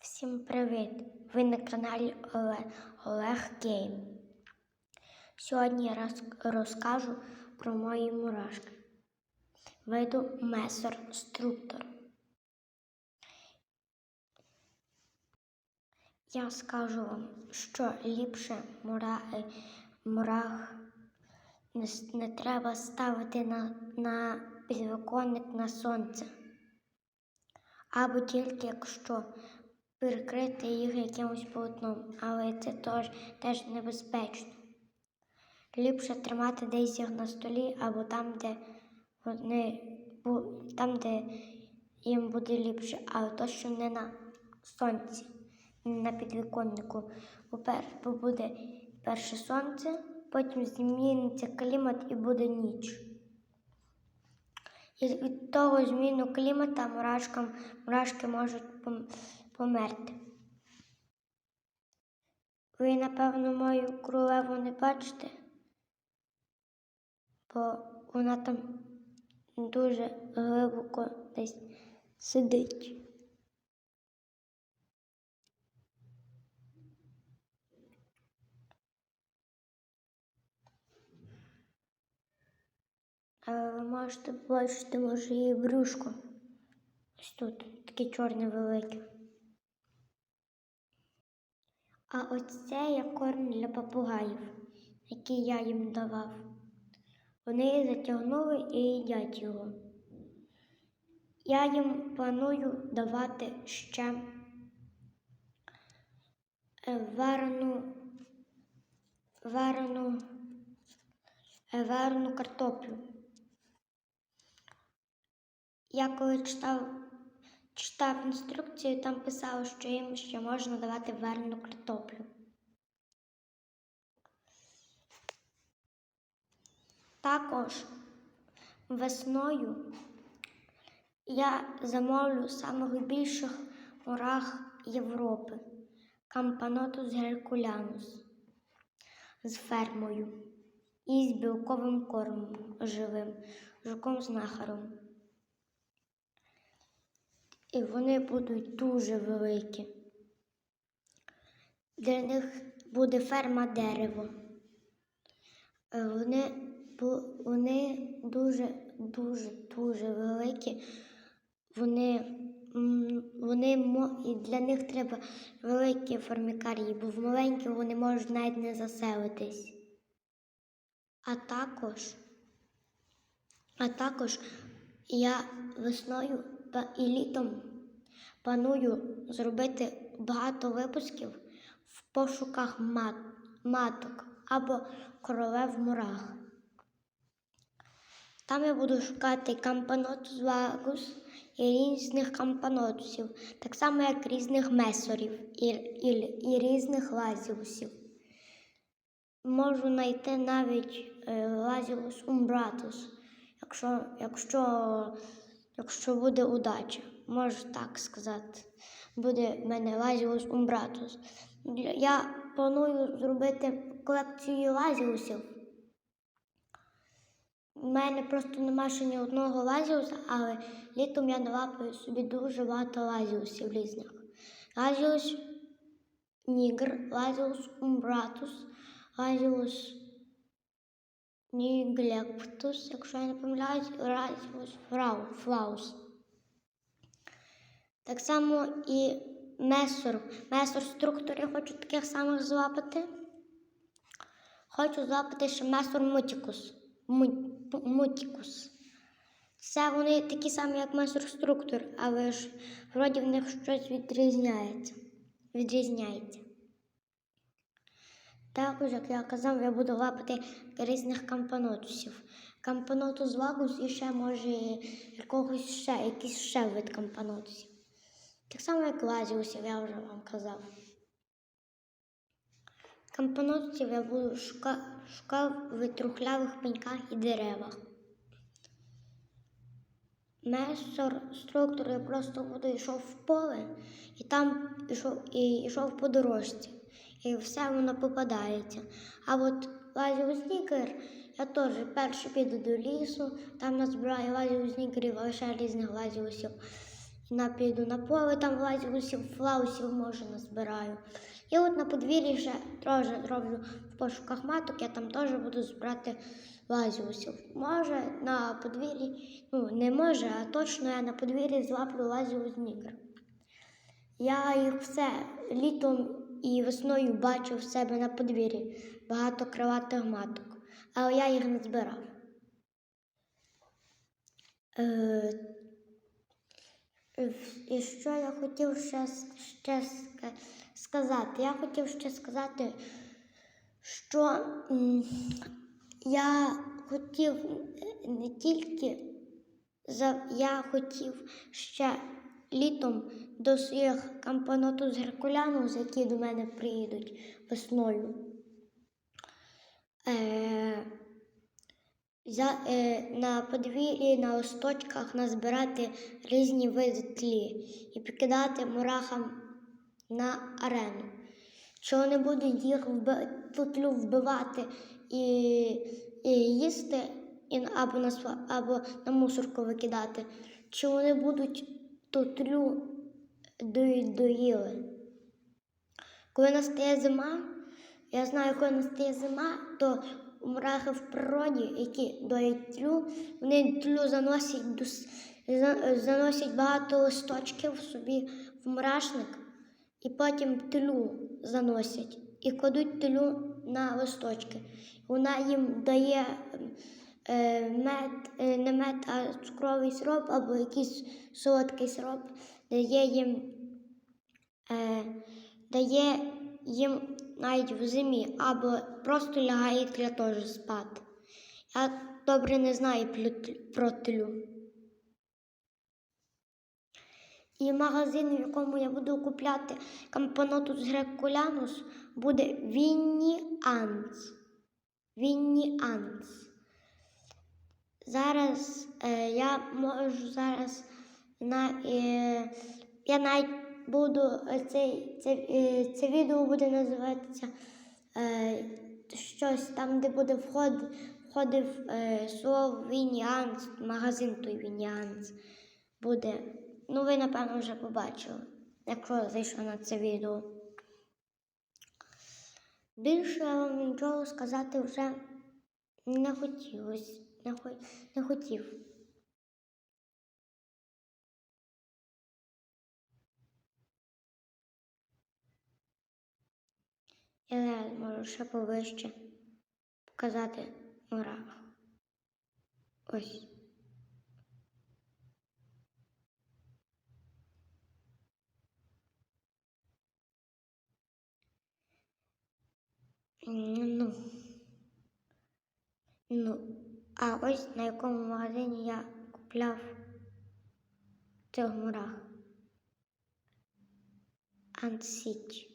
Всім привіт! Ви на каналі Олег, Олег Гейм. Сьогодні я роз- розкажу про мої мурашки. Виду месор структор. Я скажу вам, що ліпше мура, мурах не, не треба ставити на, на підвіконник на сонце. Або тільки якщо перекрити їх якимось полотном, але це теж, теж небезпечно. Ліпше тримати десь їх на столі або там, де вони там, де їм буде ліпше, але точно не на сонці, не на підвіконнику. Бо, буде перше сонце, потім зміниться клімат і буде ніч. І від того зміну клімата мурашкам, мурашки можуть померти. Ви, напевно, мою королеву не бачите, бо вона там дуже глибоко десь сидить. Але ви можете побачити, може, її брюшко. Ось тут таке чорне велике. А ось це є корм для попугаїв, який я їм давав. Вони затягнули і їдять його. Я їм планую давати ще е, варену, варену, е, варену картоплю. Я коли читав, читав інструкцію, там писало, що їм ще можна давати варену картоплю. Також весною я замовлю самих більших мурах Європи Кампанотус геркулянус з фермою і з білковим кормом живим, жуком знахаром. І вони будуть дуже великі. Для них буде ферма дерево. Е, Вони, вони дуже, дуже, дуже великі. Вони, вони і для них треба великі формікарії, бо в маленьких вони можуть навіть не заселитись. А також, а також я весною і літом планую зробити багато випусків в пошуках мат, маток або королев мурах. Там я буду шукати кампанотус вагус і різних кампанотусів, так само як різних месорів і, і, і різних лазіусів. Можу знайти навіть е, лазіус умбратус, якщо, якщо, якщо буде удача, можу так сказати. Буде в мене лазіус умбратус. Я планую зробити колекцію лазіусів. У мене просто нема ще ні одного лазіуса, але літом я налапаю собі дуже багато лазіусів різних. Лазіус нігр, лазіус умбратус, лазіус ніглектус, якщо я не помиляюсь, фрау, флаус. Так само і месор. Месор структур я хочу таких самих злапати. Хочу злапати ще месор мутікус. Мутікус. Це вони такі самі, як месор структур, але ж вроді в них щось відрізняється. Відрізняється. Також, як я казав, я буду лапати різних кампанотусів. Кампанотус вагус і ще може якогось ще, якийсь ще вид кампанотусів. Так само, як лазіусів, я вже вам казав. Кампанотусів я буду шукав, шукав в трухлявих пеньках і деревах. Месор структур я просто буду йшов в поле і там йшов, і йшов по дорожці. І все воно попадається. А от лазів снікер, я теж перше піду до лісу, там назбираю лазів снікерів, але ще різних лазіусів. на піду на поле, там лазюсів, флаусів може назбираю. І от на подвір'ї ще теж роблю в пошуках маток, я там теж буду збирати лазюсів. Може на подвір'ї, ну не може, а точно я на подвір'ї злаплю лазіус нігр. Я їх все літом і весною бачив в себе на подвір'ї багато криватих маток, але я їх не збирав. Е, і що я хотів ще, ще сказати? Я хотів ще сказати, що я хотів е, не тільки я хотів ще літом до своїх кампаноту з Геркулянус, які до мене приїдуть весною. Е, за, е, на подвір'ї, на листочках назбирати різні види тлі і покидати мурахам на арену. Чи вони будуть їх вби, тлю вбивати і, і їсти, і, або, на, або на мусорку викидати, чи вони будуть тлю до, доїли. Коли настає зима, я знаю, коли настає зима, то мурахи в природі, які доять тлю, вони тлю заносять, до заносять багато листочків собі в мурашник, і потім тлю заносять і кладуть тлю на листочки. Вона їм дає мед, е, не мед, а цукровий сироп або якийсь солодкий сироп, дає їм е, дає їм навіть в зимі, або просто лягає тля теж спати. Я добре не знаю про тлю. І магазин, в якому я буду купляти кампанотус грекулянус, буде Вінні Анц. Вінні Анц. Зараз е, я можу зараз на, е, я навіть буду е, це, е, це відео буде називатися е, щось там, де буде вход, входив е, слово Вініанс, магазин той Вініанс буде. Ну, ви, напевно, вже побачили, якщо зайшов на це відео. Більше я вам нічого сказати вже не хотілося. Не, хо- не хотів. Я зараз можу ще повище показати мурах. Ось. Ну. Ну, а ось на якому магазині я купляв цих мурах. Антсіч.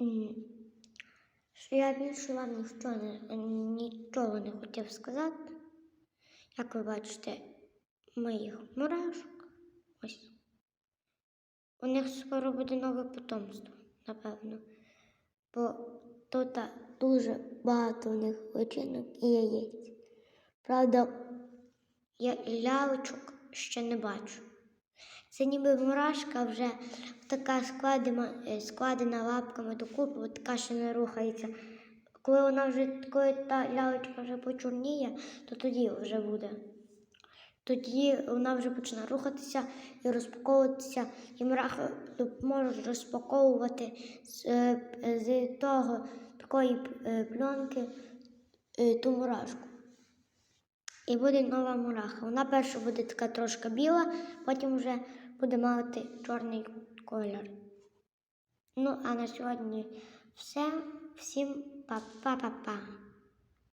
М, Що я більше вам не, нічого не хотів сказати. Як ви бачите, моїх мурашок. Ось. У них скоро буде нове потомство, напевно. Бо тут дуже багато у них личинок і яєць. Правда, я лялечок ще не бачу. Це ніби мурашка вже така складена, е, складена лапками докупи, от така ще не рухається. Коли вона вже, коли та лялечка вже почорніє, то тоді вже буде. Тоді вона вже почне рухатися і розпаковуватися, і мурахи можуть розпаковувати з, е, з того такої е, пленки е, ту мурашку. І буде нова мураха. Вона перша буде така трошки біла, потім вже буде мати чорний колір. Ну, а на сьогодні все. Всім па-па-па-па.